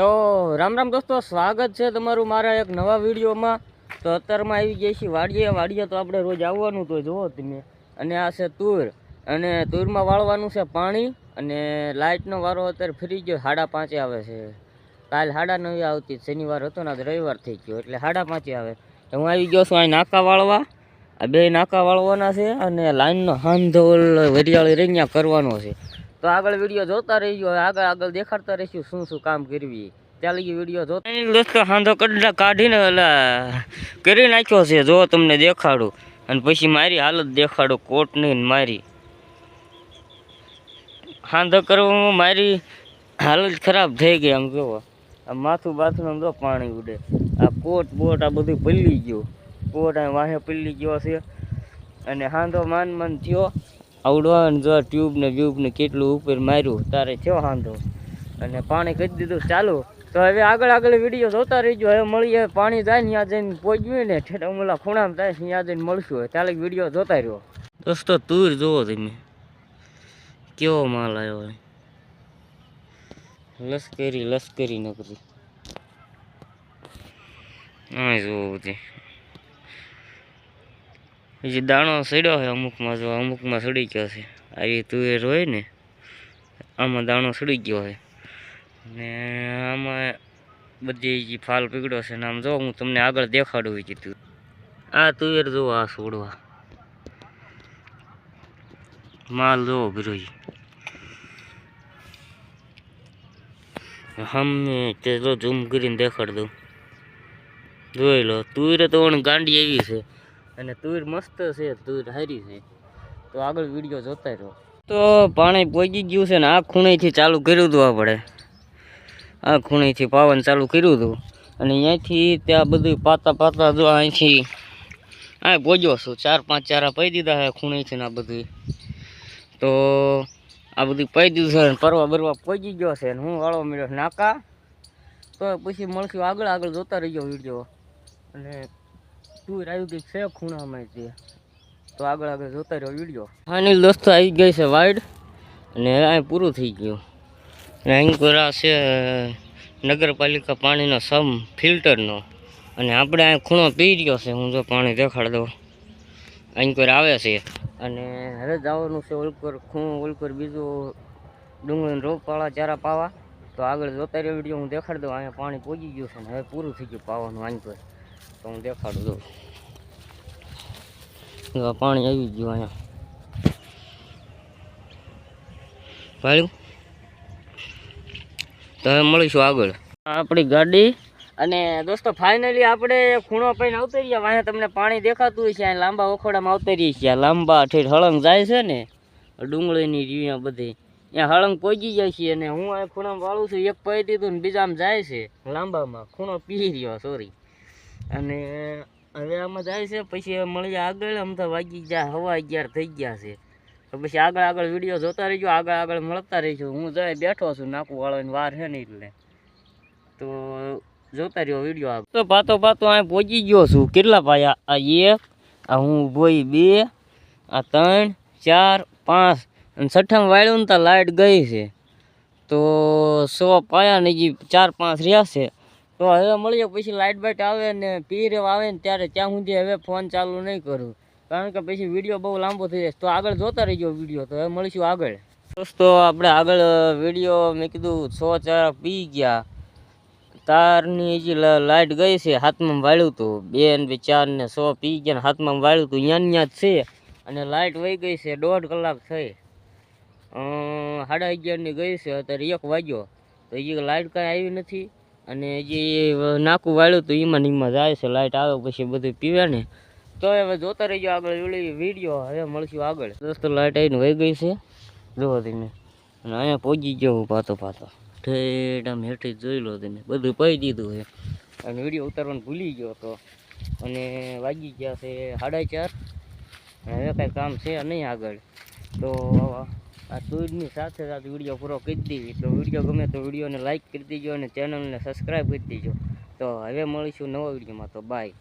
તો રામ રામ દોસ્તો, સ્વાગત છે તમારું મારા એક નવા વિડીયોમાં. તો અત્યારમાં આવી ગયા છીએ વાડીએ. વાડીએ તો આપણે રોજ આવવાનું તો જુઓ તમે. અને આ છે તુર. અને તુરમાં વાળવાનું છે પાણી. અને લાઇટનો વારો અત્યારે ફરી ગયો. સાડા પાંચે આવે છે. કાલ સાડા નવે આવતી. શનિવાર હતો ને આજ રવિવાર થઈ ગયો. એટલે સાડા પાંચે આવે. તો હું આવી ગયો છું અહીં નાકા વાળવા. આ બે નાકા વાળવાના છે અને લાઇનનો હાંધોલ વરિયાળી રૈયા કરવાનો છે. તો આગળ વીડિયો જોતા રહીજો. આગળ આગળ દેખાડતા રહીશું શું શું કામ કરવી. વીડિયો કરી નાખ્યો છે. જો તમને દેખાડું. અને પછી મારી હાલત દેખાડું. કોટ ને મારી. હાંધો કરવામાં મારી હાલત ખરાબ થઈ ગઈ, આમ જોવો આ માથું બાથું આમ જો પાણી ઉડે. આ કોટ બોટ આ બધું પલ્લી ગયું. કોટ આ વાહે પલ્લી ગયો છે. અને હાંધો માન માન થયો. આવડવા જો ટ્યુબ ને બ્યુબ ને કેટલું ઉપર માર્યું, તારે થયો હાંધો અને પાણી કરી દીધું? ચાલુ. તો હવે આગળ આગળ વીડિયો જોતા રહીજો. હવે મળીએ પાણી જાય ને ત્યાં જઈને પહોંચ્યું ને ઠેઠા અમલા ખૂણામાં થાય ત્યાં જઈને મળશું. હોય ચાલે વીડિયો જોતા રહ્યો. દોસ્તો, તુર જોવો તમે. કેવો માલ આવ્યો લશ્કરી લશ્કરી નકરી હા જુઓ બધી. હજી દાણો સડ્યો છે અમુકમાં જો અમુકમાં સડી ગયો છે. આવી તુવેર હોય ને, આમાં દાણો સડી ગયો છે. ને આમાં બધી જે ફાલ પીગળ્યો છે ને આમ જો હું તમને આગળ દેખાડું એ કીધું. આ તુવેર જુઓ આ છોડવા. માલ જોવો ભીરોજી હમને તે જો ઝૂમ કરીને દેખાડ દઉં. જોઈ લો, તુવેર તો ગાંડી એવી છે. અને તુર મસ્ત છે, તુર હારી છે. તો આગળ વીડિયો જોતા રહો. તો પાણી પહોંચી ગયું છે ને આ ખૂણેથી ચાલુ કર્યું હતું આપણે. આ ખૂણેથી પાવન ચાલુ કર્યું હતું. અને અહીંયાથી ત્યાં બધું પાતા પાતા જો અહીંથી આ પહોંચ્યો છું. ચાર પાંચ ચારા પાઈ દીધા છે ખૂણેથી ને આ બધું તો આ બધું પાઈ દીધું છે પરવા બરવા પહોંચી ગયો છે ને હું વાળો મળ્યો નાકા. તો પછી મળશું આગળ આગળ જોતા રહીજો વીડિયો. અને તું આવ્યું ગઈ છે ખૂણામાં જે. તો આગળ આગળ જોતા રહ્યો વીડિયો. ફાઇનલ દોસ્તો આવી ગઈ છે વાઇડ અને અહીં પૂરું થઈ ગયું. અને અહીં કોરા છે નગરપાલિકા પાણીનો સમ ફિલ્ટરનો. અને આપણે અહીં ખૂણો પી રહ્યો છે, હું જો પાણી દેખાડ દઉં. અહીં કોઈ આવે છે. અને હવે જવાનું છે ઓલકોર ખૂણો, ઓલકોર બીજું ડુંગળી રોપવાળા ચારા પાવા. તો આગળ જોતા રહ્યો વીડિયો, હું દેખાડી દઉં, અહીંયા પાણી પહોંચી ગયું છે ને હવે પૂરું થઈ ગયું પાવાનું અહીં તો હું દેખાડું દઉં પાણી આવી ગયું અહીંયા. ભાઈ મળીશું આગળ. આ આપણી ગાડી અને દોસ્તો ફાઇનલી આપણે ખૂણો પૈને આવતી રહ્યા વાંહે તમને પાણી દેખાતું હોય છે અહીં લાંબા ઓખોડામાં આવતી રહી છે લાંબા ઠેઠ હળંગ જાય છે ને, ડુંગળીની રીયા બધી. ત્યાં હળંગ પહોંચી જાય છે અને હું આ ખૂણામાં વાળું છું. એક પહી દીધું ને બીજામાં જાય છે. લાંબામાં ખૂણો પી રહ્યો સોરી અને હવે આમાં જાય છે, પછી મળીએ આગળ, આમ તો વાગી ગયા, હવા અગિયાર થઈ ગયા છે. પછી આગળ આગળ વીડિયો જોતા રહીજો, આગળ આગળ મળતા રહીશું હું જાય બેઠો છું નાકું વાળવાની વાર છે ને એટલે. તો જોતા રહ્યો વીડિયો આગળ. તો પાતો પાતો અહીં પહોંચી ગયો છું. કેટલા પાયા આ એક, આ હું, ભોઈ બે, આ ત્રણ, ચાર, પાંચ. અને છઠ્ઠામાં વાળ્યું ને તો લાઇટ ગઈ છે. તો સો પાયા ને જે ચાર પાંચ રહ્યા છે. તો હવે મળીએ, પછી લાઇટ બાઇટ આવે ને પીર આવે ને ત્યારે ત્યાં સુધી હવે ફોન ચાલુ નહીં કરું. કારણ કે પછી વીડિયો બહુ લાંબો થઈ જાય. તો આગળ જોતા રહીજો વીડિયો તો હવે મળીશું આગળ. દોસ્તો, આપણે આગળ વીડિયો મેં કીધું સો ચાર પી ગયા. તારની હજી લાઇટ ગઈ છે, હાથમાં વાળ્યું હતું બે ને ચાર ને સો પી ગયા ને હાથમાં વાળ્યું હતું ત્યાં જ છે. અને લાઇટ વહી ગઈ છે, દોઢ કલાક થઈ. સાડા અગિયારની ગઈ છે, અત્યારે એક વાગ્યો. તો હજી લાઇટ કાંઈ આવી નથી. અને હજી નાકું વાળ્યું હતું એમાં ને એમાં જાય છે લાઇટ આવે પછી બધું પીવે ને. તો હવે જોતા રહીજો આગળ ઓલી વીડિયો હવે મળશું આગળ. દોસ્તો લાઇટ આવીને વહી ગઈ છે. જુઓ તમે. અને અહીંયા પહોંચી ગયો હું પાતો પાતો ઠેઠ, આમ હેઠે જોઈ લો તમે. બધું પહી દીધું છે. અને વીડિયો ઉતારવાનું ભૂલી ગયો હતો અને વાગી ગયા છે સાડા ચાર. હવે કાંઈ કામ છે નહીં આગળ. તો આ તુરની સાથે સાથે વીડિયો પૂરો કરી દીધી. તો વીડિયો ગમે તો વિડીયોને લાઇક કરી દેજો અને ચેનલને સબસ્ક્રાઈબ કરી દેજો. તો હવે મળીશું નવા વિડીયોમાં. તો બાય